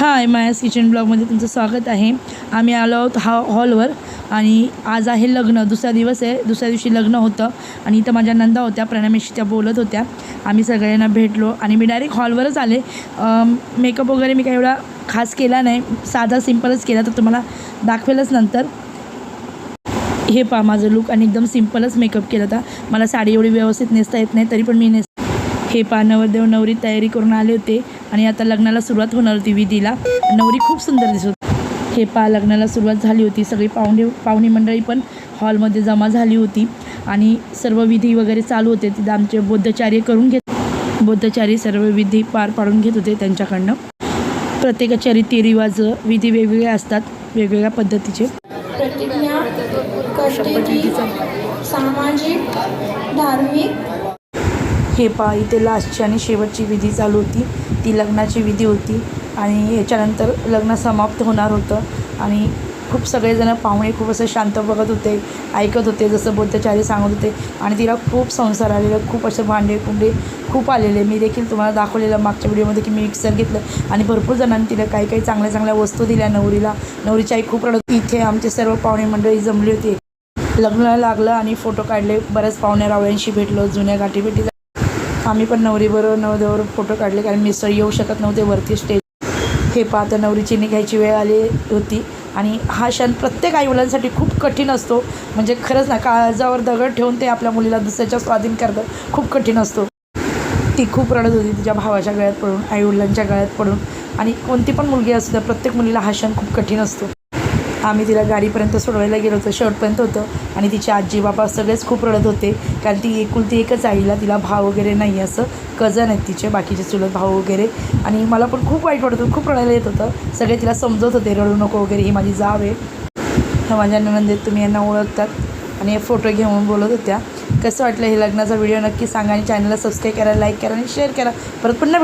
हाय मायास kitchen ब्लॉगमध्ये तुमचं स्वागत आहे. आम्ही आलो आहोत हा हॉलवर आणि आज आहे लग्न दुसरा दिवस आहे. दुसऱ्या दिवशी लग्न होतं आणि इथं माझ्या नंदा होत्या प्रणामेशी त्या बोलत होत्या. आम्ही सगळ्यांना भेटलो आणि मी डायरेक्ट हॉलवरच आले. मेकअप वगैरे मी काही एवढा खास केला नाही. साधा सिम्पलच केला तर तुम्हाला दाखवेलच नंतर. हे पहा माझं लुक आणि एकदम सिम्पलच मेकअप केला होता. मला साडी एवढी व्यवस्थित नेसता येत नाही तरी पण मी नेस हे पहा नवरदेव नवरी तयारी करून आले होते आणि आता लग्नाला सुरुवात होणार होती विधीला. नवरी खूप सुंदर दिसत होती. हे पहा लग्नाला सुरुवात झाली होती. सगळी पाहुणे पाहुणे मंडळी पण हॉलमध्ये जमा झाली होती. आणि सर्व विधी वगैरे चालू होते. तिथं आमचे बौद्धचार्य करून घेत बौद्धचार्य सर्व विधी पार पाडून घेत होते त्यांच्याकडनं. प्रत्येकाच्या रीतिरिवाज विधी वेगवेगळे असतात वेगवेगळ्या पद्धतीचे. प्रतिज्ञा सामाजिक धार्मिक हे इथे लास्टची आणि शेवटची विधी चालू होती. ती लग्नाची विधी होती. आणि याच्यानंतर लग्न समाप्त होणार होतं. आणि खूप सगळेजण पाहुणे खूप असं शांत बघत होते ऐकत होते जसं बौद्धचार्य सांगत होते. आणि तिला खूप संसार आलेला खूप असे भांडे कुंडे खूप आलेले. मी देखील तुम्हाला दाखवलेलं मागच्या व्हिडिओमध्ये की मी मिक्सर घेतलं. आणि भरपूर जणांनी तिला काही काही चांगल्या चांगल्या वस्तू दिल्या नवरीला. नवरीची आई खूप रडत इथे आमचे सर्व पाहुणे मंडळी जमली होती. लग्न लागलं आणि फोटो काढले. बऱ्याच पाहुण्या रावळ्यांशी भेटलो. जुन्या गाठीभेटी आम्ही पण नवरीबरोबर नवदेवर फोटो काढले कारण मिसळ येऊ शकत नव्हते वरती स्टेज हे पाहता नवरीची निघायची वेळ आली होती. आणि हा क्षण प्रत्येक आईवडिलांसाठी खूप कठीण असतो. म्हणजे खरंच ना काळजावर दगड ठेवून ते आपल्या मुलीला दुसऱ्याच्या स्वाधीन करतात. खूप कठीण असतो. ती खूप रडत होती तिच्या भावाच्या गळ्यात पडून आईवडिलांच्या गळ्यात पडून. आणि कोणती पण मुलगी असू द्या प्रत्येक मुलीला हा क्षण खूप कठीण असतो. आम्ही तिला गाडीपर्यंत सोडवायला गेलो होतो शेवटपर्यंत होतं. आणि तिचे आजी बाबा सगळेच खूप रडत होते. कारण ती एकुलती एकच आईला तिला भाव वगैरे नाही असं. कजन आहेत तिचे बाकीचे चुलत भाऊ वगैरे. आणि मला पण खूप वाईट वाटत होतं खूप रडायला येत होतं. सगळे तिला समजत होते रडू नको वगैरे ही माझी जाव आहे. ह्या माझ्या ननंदेत तुम्ही यांना ओळखतात. आणि हे फोटो घेऊन बोलत होत्या. कसं वाटलं हे लग्नाचा व्हिडिओ नक्की सांगा आणि चॅनलला सबस्क्राईब करा लाईक करा आणि शेअर करा. परत पुन्हा